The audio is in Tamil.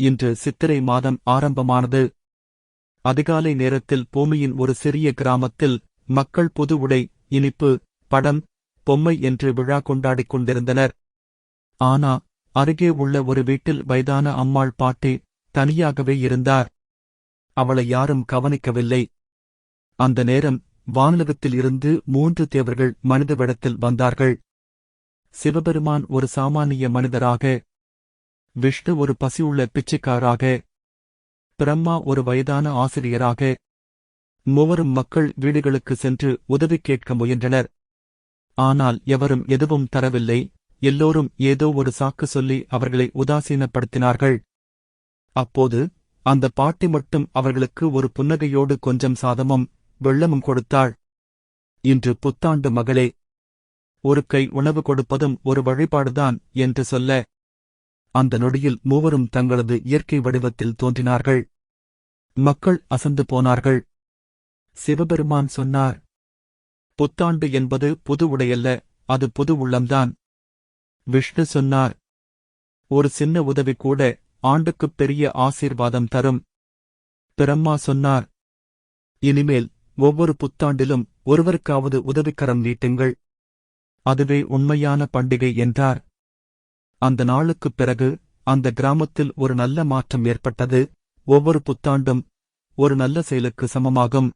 இன்று சித்திரை மாதம் ஆரம்பமானது. அதிகாலை நேரத்தில் பூமியின் ஒரு சிறிய கிராமத்தில் மக்கள் புது உடை இனிப்பு படம் பொம்மை என்று விழா கொண்டாடிக் கொண்டிருந்தனர். ஆனா அருகே உள்ள ஒரு வீட்டில் வயதான அம்மாள் பாட்டி தனியாகவே இருந்தார். அவளை யாரும் கவனிக்கவில்லை. அந்த நேரம் வானலகத்தில் இருந்து மூன்று தேவர்கள் மனித வேடத்தில் வந்தார்கள். சிவபெருமான் ஒரு சாமானிய மனிதராக விஷ்ணு ஒரு பசியுள்ள பிச்சைக்காராக பிரம்மா ஒரு வயதான ஆசிரியராக மூவரும் மக்கள் வீடுகளுக்கு சென்று உதவி கேட்க முயன்றனர். ஆனால் எவரும் எதுவும் தரவில்லை எல்லோரும் ஏதோ ஒரு சாக்கு சொல்லி அவர்களை உதாசீனப்படுத்தினார்கள். அப்போது அந்த பாட்டி மட்டும் அவர்களுக்கு ஒரு புன்னகையோடு கொஞ்சம் சாதமும் வெள்ளமும் கொடுத்தாள். இன்று புத்தாண்டு மகளே ஒரு கை உணவு கொடுப்பதும் ஒரு வழிபாடுதான் என்று சொல்ல அந்த நொடியில் மூவரும் தங்களது இயற்கை வடிவத்தில் தோன்றினார்கள். மக்கள் அசந்து போனார்கள். சிவபெருமான் சொன்னார் புத்தாண்டு என்பது புது உடையல்ல அது புது உள்ளம்தான். விஷ்ணு சொன்னார் ஒரு சின்ன உதவி கூட ஆண்டுக்குப் பெரிய ஆசீர்வாதம் தரும். பிரம்மா சொன்னார் இனிமேல் ஒவ்வொரு புத்தாண்டிலும் ஒருவருக்காவது உதவிக்கரம் நீட்டுங்கள். அதுவே உண்மையான பண்டிகை என்றார். அந்த நாளுக்குப் பிறகு அந்த கிராமத்தில் ஒரு நல்ல மாற்றம் ஏற்பட்டது. ஒவ்வொரு புத்தாண்டும் ஒரு நல்ல செயலுக்கு சமமாகும்.